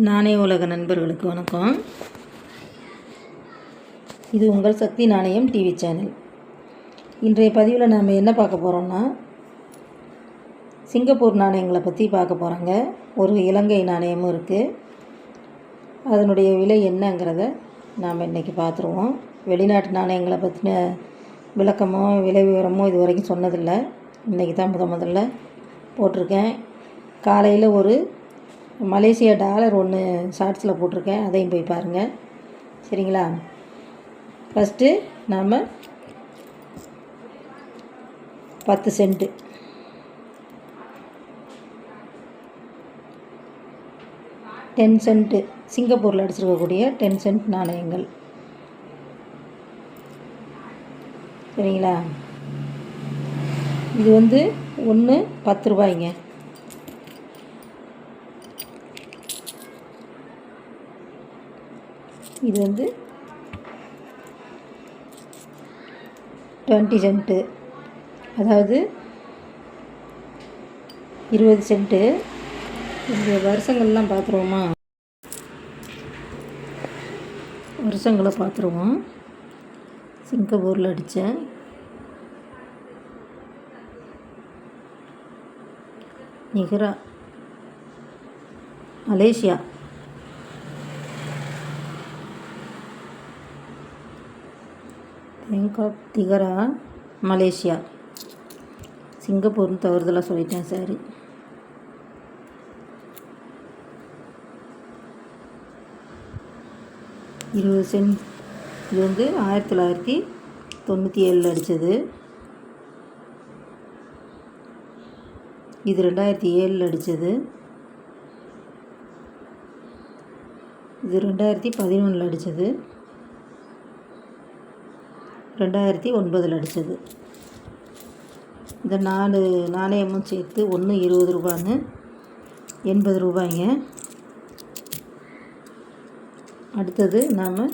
நாணய உலக நண்பர்களுக்கு வணக்கம். இது உங்கள் சக்தி நாணயம் டிவி சேனல் இன்றைய பதிவில் நாம் என்ன பார்க்க போகிறோம்னா சிங்கப்பூர் நாணயங்களை பற்றி பார்க்க போகிறோங்க ஒரு இலங்கை நாணயமும் இருக்குது அதனுடைய விலை என்னங்கிறத நாம் இன்றைக்கி பார்த்துருவோம். வெளிநாட்டு நாணயங்களை பற்றின விளக்கமோ விலை விவரமோ இது வரைக்கும் சொன்னதில்லை. இன்றைக்கி தான் முத முதல்ல போட்டிருக்கேன். காலையில் ஒரு மலேசியா டாலர் ஒன்று ஷார்ட்ஸில் போட்டிருக்கேன். அதையும் போய் பாருங்கள் சரிங்களா? ஃபஸ்ட்டு நாம் பத்து சென்ட்டு. Ten cent. சிங்கப்பூரில் அடிச்சிருக்கக்கூடிய டென் சென்ட் நாணயங்கள். சரிங்களா? இது வந்து ஒன்று பத்து ரூபாய்ங்க. இது வந்து டுவெண்ட்டி சென்ட்டு அதாவது இருபது சென்ட்டு இந்த வருஷங்கள்லாம் பார்த்துருவோமா? வருஷங்களை பார்த்துருவோம். சிங்கப்பூரில் அடித்தேன். நிகரா மலேசியா. பேங்காக் திகரா மலேசியா. சிங்கப்பூர்னு தவறுதலாக சொல்லிட்டேன் சாரி இருபது சென்ட் இது வந்து ஆயிரத்தி தொள்ளாயிரத்தி தொண்ணூற்றி ஏழில் அடித்தது இது ரெண்டாயிரத்தி ஏழில் அடித்தது இது ரெண்டாயிரத்தி பதினொன்றில் அடித்தது ரெண்டாயிரத்தி ஒன்பதில் அடித்தது. இந்த நாலு நாணயமும் சேர்த்து ஒன்று இருபது ரூபான்னு எண்பது ரூபாய்ங்க. அடுத்தது நாம்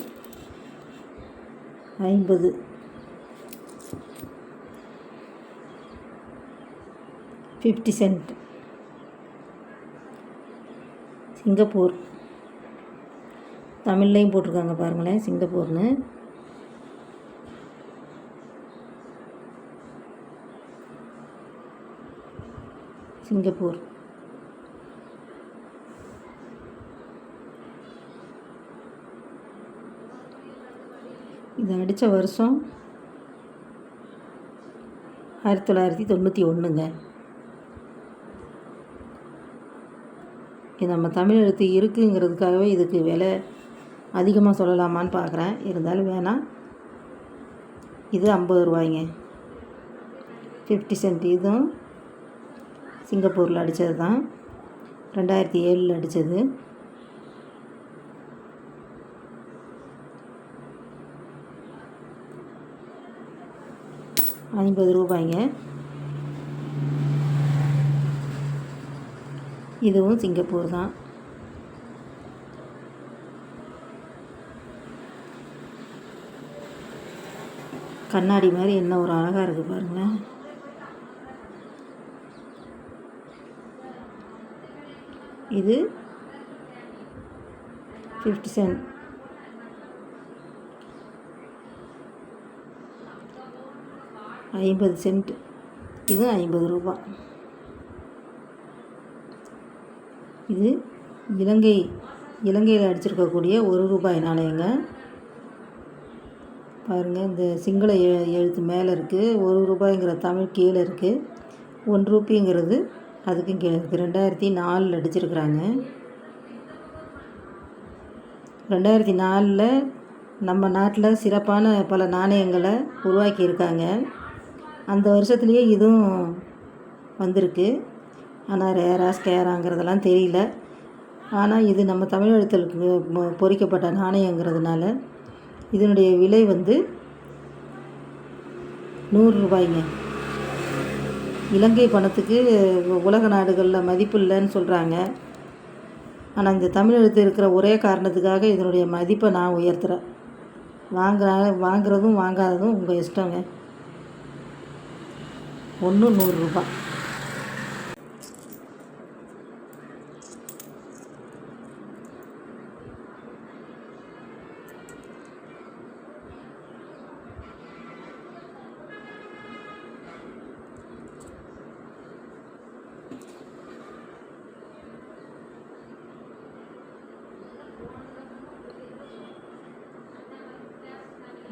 ஐம்பது. Fifty cent. சிங்கப்பூர். தமிழ்லையும் போட்டிருக்காங்க பாருங்களேன் சிங்கப்பூர்னு. சிங்கப்பூர். இது அடித்த வருஷம் ஆயிரத்தி தொள்ளாயிரத்தி தொண்ணூற்றி ஒன்றுங்க இது நம்ம தமிழ் எழுத்து இருக்குங்கிறதுக்காகவே இதுக்கு விலை அதிகமாக சொல்லலாமான்னு பார்க்குறேன். இருந்தாலும் வேணாம் இது ஐம்பது ரூபாய்ங்க. ஃபிஃப்டி சென்ட் இதுவும் சிங்கப்பூரில் அடித்தது தான். ரெண்டாயிரத்தி ஏழில் அடித்தது. ஐம்பது ரூபாய்ங்க. இதுவும் சிங்கப்பூர் தான். கண்ணாடி மாதிரி என்ன ஒரு அழகாக இருக்குது பாருங்களேன். இது ஃபிஃப்டி சென்ட் ஐம்பது சென்ட் இது ஐம்பது ரூபா. இது இலங்கை இலங்கையில் அடிச்சிருக்கக்கூடிய ஒரு ரூபாய் நாணயங்க. பாருங்கள் இந்த சிங்கள எ எழுத்து மேலே இருக்குது ஒரு ரூபாய்ங்கிற தமிழ் கீழே இருக்குது ஒன் ரூபிங்கிறது அதுக்கும் கீழே இருக்குது ரெண்டாயிரத்தி நாலில் அடிச்சிருக்கிறாங்க. ரெண்டாயிரத்தி நாலில் நம்ம நாட்டில் சிறப்பான பல நாணயங்களை உருவாக்கியிருக்காங்க. அந்த வருஷத்துலேயே இதுவும் வந்திருக்கு. ஆனால் ரேரா ஸ்கேராங்கிறதெல்லாம் தெரியல. ஆனால் இது நம்ம தமிழ் எழுத்துக்கு பொறிக்கப்பட்ட நாணயங்கிறதுனால இதனுடைய விலை வந்து நூறு ரூபாய்ங்க. இலங்கை பணத்துக்கு உலக நாடுகளில் மதிப்பு இல்லைன்னு சொல்கிறாங்க ஆனால் இந்த தமிழெழுத்து இருக்கிற ஒரே காரணத்துக்காக இதனுடைய மதிப்பை நான் உயர்த்துகிறேன் வாங்குற வாங்குறதும் வாங்காததும் உங்கள் இஷ்டங்க. ஒன்று நூறுரூபா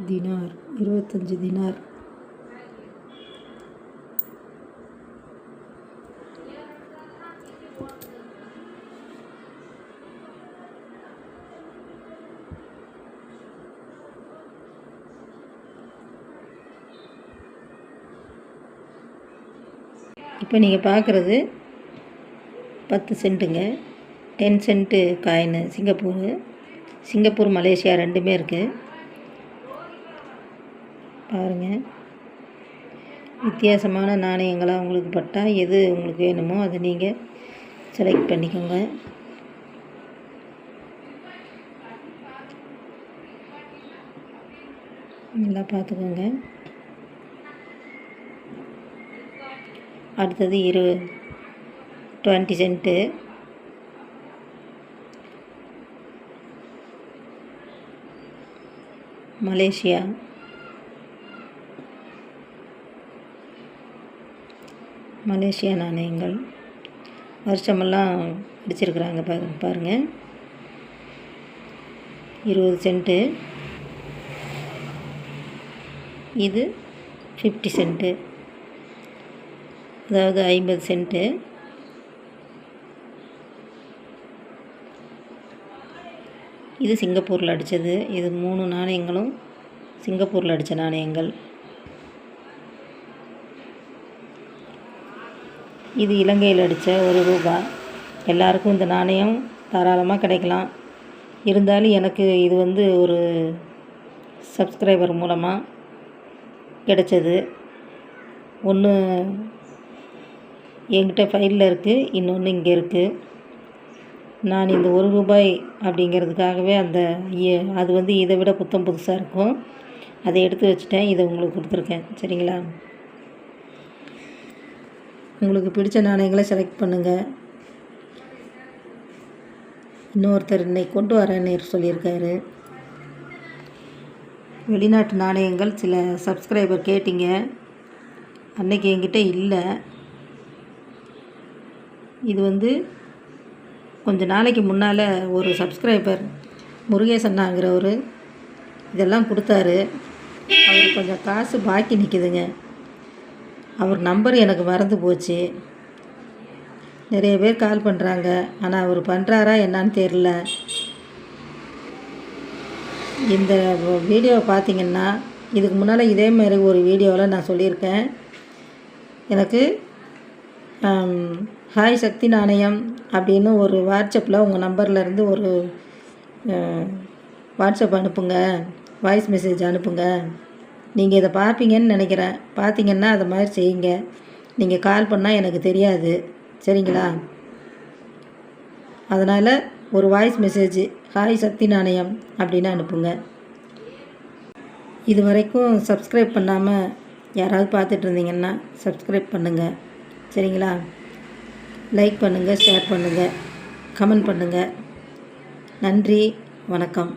தினார் இருபத்தஞ்சி தினார். இப்போ நீங்கள் பார்க்குறது பத்து சென்ட்டுங்க. Ten cent coin Singapore. Singapore Malaysia ரெண்டுமே இருக்குது பாருங்கள் வித்தியாசமான நாணயங்களாக உங்களுக்கு பட்டால் எது உங்களுக்கு வேணுமோ அதை நீங்கள் செலக்ட் பண்ணிக்கோங்க. நல்லா பார்த்துக்கோங்க. அடுத்தது இரு டுவெண்ட்டி சென்ட்டு மலேசியா. மலேசியா நாணயங்கள் வருஷமெல்லாம் அடிச்சிருக்கிறாங்க பாரு பாருங்கள் இருபது சென்ட்டு. இது ஃபிஃப்டி சென்ட்டு. அதாவது ஐம்பது சென்ட்டு. இது சிங்கப்பூரில் அடித்தது இது மூணு நாணயங்களும் சிங்கப்பூரில் அடித்த நாணயங்கள். இது இலங்கையில் அடித்த ஒரு ரூபா. எல்லாருக்கும் இந்த நாணயம் தாராளமாக கிடைக்கலாம். இருந்தாலும் எனக்கு இது வந்து ஒரு சப்ஸ்கிரைபர் மூலமாக கிடைச்சது. ஒன்று என்கிட்ட ஃபைலில் இருக்குது இன்னொன்று இங்கே இருக்குது நான் இந்த ஒரு ரூபாய் அப்படிங்கிறதுக்காகவே அந்த அது வந்து இதை விட புத்தம் புதுசாக இருக்கும். அதை எடுத்து வச்சுட்டேன் இதை உங்களுக்கு கொடுத்துருக்கேன். சரிங்களா? உங்களுக்கு பிடிச்ச நாணயங்களை செலக்ட் பண்ணுங்கள் இன்னொருத்தர் இன்னைக்கு கொண்டு வரேன்னு சொல்லியிருக்காரு. வெளிநாட்டு நாணயங்கள் சில சப்ஸ்கிரைபர் கேட்டிங்க. அன்னைக்கு என்கிட்ட இல்லை. இது வந்து கொஞ்ச நாளைக்கு முன்னால் ஒரு சப்ஸ்கிரைபர் முருகேசன்னாங்கிறவர் இதெல்லாம் கொடுத்தாரு. அவர் கொஞ்சம் காசு பாக்கி நிற்கிதுங்க அவர் நம்பர் எனக்கு மறந்து போச்சு. நிறைய பேர் கால் பண்ணுறாங்க ஆனால் அவர் பண்ணுறாரா என்னான்னு தெரில இந்த வீடியோவை பார்த்தீங்கன்னா இதுக்கு முன்னால் இதே மாதிரி ஒரு வீடியோவில் நான் சொல்லியிருக்கேன். எனக்கு ஹாய் சக்தி நாணயம் அப்படின்னு ஒரு வாட்ஸ்அப்பில் உங்கள் நம்பர்லேருந்து ஒரு வாட்ஸ்அப் அனுப்புங்க. வாய்ஸ் மெசேஜ் அனுப்புங்க. நீங்கள் இதை பார்ப்பீங்கன்னு நினைக்கிறேன். பார்த்தீங்கன்னா அது மாதிரி செய்யுங்க. நீங்கள் கால் பண்ணால் எனக்கு தெரியாது. சரிங்களா? அதனால் ஒரு வாய்ஸ் மெசேஜ் ஹாய் சக்தி நாணயம் அப்படின்னு அனுப்புங்க. இது வரைக்கும் சப்ஸ்கிரைப் பண்ணாமல் யாராவது பார்த்துட்டு இருந்தீங்கன்னா சப்ஸ்கிரைப் பண்ணுங்கள் சரிங்களா? லைக் பண்ணுங்கள் ஷேர் பண்ணுங்கள் கமெண்ட் பண்ணுங்கள் நன்றி வணக்கம்.